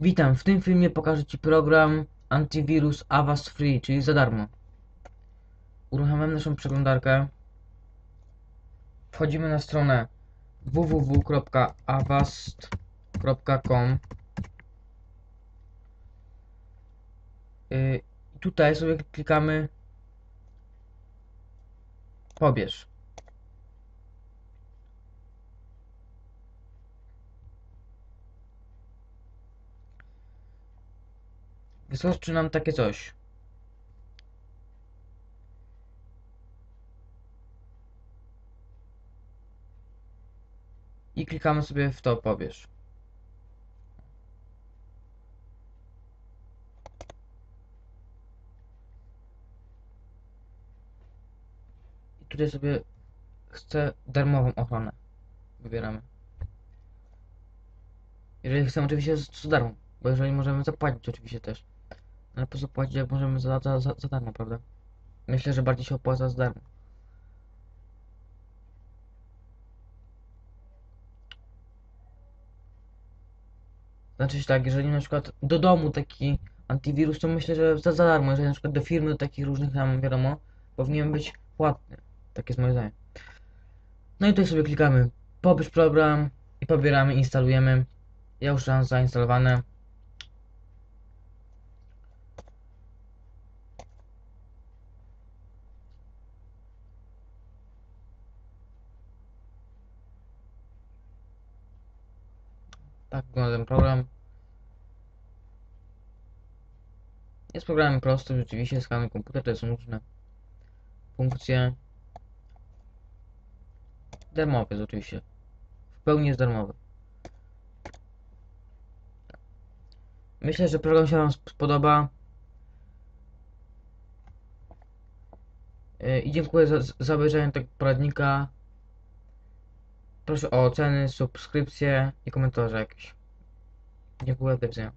Witam, w tym filmie pokażę Ci program Antivirus Avast Free, czyli za darmo. Uruchamiam naszą przeglądarkę. Wchodzimy na stronę www.avast.com i Tutaj sobie klikamy Pobierz. Wystarczy nam takie coś. I klikamy sobie w to pobierz. I tutaj sobie chcę darmową ochronę. Wybieramy. Jeżeli chcemy oczywiście z za darmo, bo jeżeli możemy zapłacić oczywiście też. Po co płacić jak możemy za, za, za, za darmo, prawda? Myślę, że bardziej się opłaca za darmo. Znaczy tak, jeżeli na przykład do domu taki antywirus, to myślę, że za, za darmo. Jeżeli na przykład do firmy, do takich różnych tam wiadomo, powinien być płatny. Tak jest moje zdanie. No i tutaj sobie klikamy pobierz program i pobieramy, instalujemy. Ja już mam zainstalowane. Tak wygląda ten program. Jest programem prostym, rzeczywiście skany komputer, to są różne funkcje. Darmowy jest oczywiście. W pełni jest darmowy. Myślę, że program się Wam spodoba. Yy, I dziękuję za, za obejrzenie tego poradnika. Proszę o oceny, subskrypcje i komentarze jakieś. Dziękuję, do widzenia.